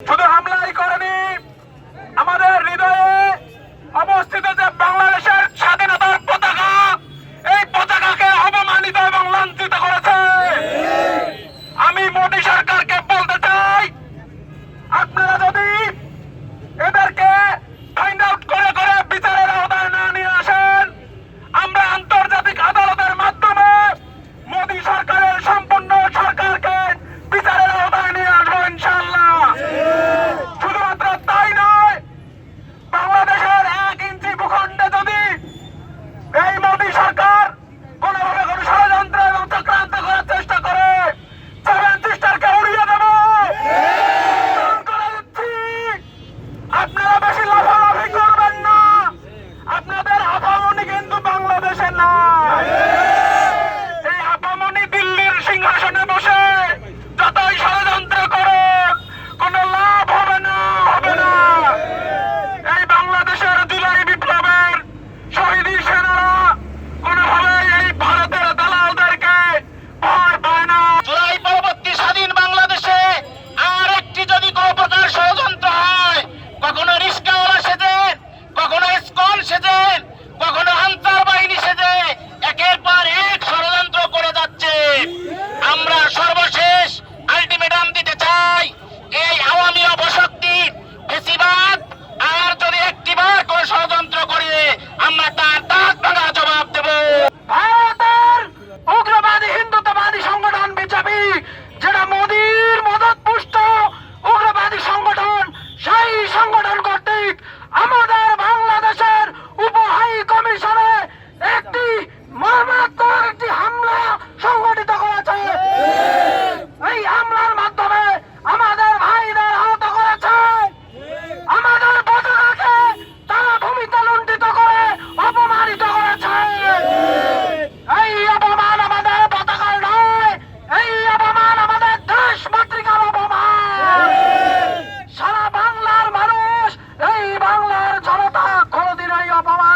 শুধু হামলাই করেনি, আমাদের হৃদয়ে অবস্থিত যে বাংলাদেশের স্বাধীনতার পতাকা, এই পতাকাকে অপমানিত এবং লাঞ্ছিত করেছে। আমি মোদী সরকারকে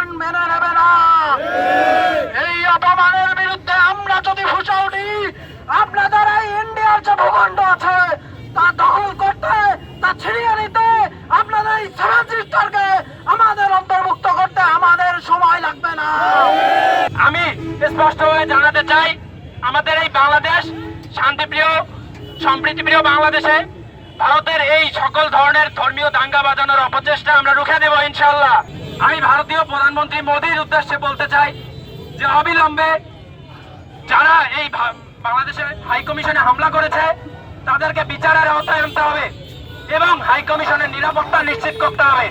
অপমান মেনে নেবে না। এই অপমানের বিরুদ্ধে আমরা যদি ফুসে উঠি আপনাদের এই ইন্ডিয়ার যে ভূখণ্ড আছে, তা দখল করতে, তা ছিনিয়ে নিতে আপনাদের এই সেভেন আমাদের অন্তর্ভুক্ত করতে আমাদের সময় লাগবে না। আমি স্পষ্টভাবে জানাতে চাই, আমাদের এই বাংলাদেশ শান্তিপ্রিয়, সম্প্রীতিপ্রিয় বাংলাদেশে ভারতের এই সকল ধরনের ধর্মীয় দাঙ্গা বাজানোর অপচেষ্টা আমরা রুখে দেব ইনশাল্লাহ আমি ভারতীয় প্রধানমন্ত্রী মোদীর উদ্দেশ্যে বলতে চাই যে অবিলম্বে যারা এই বাংলাদেশের হাই কমিশনে হামলা করেছে, তাদেরকে বিচারের আওতায় আনতে হবে এবং হাইকমিশনের নিরাপত্তা নিশ্চিত করতে হবে।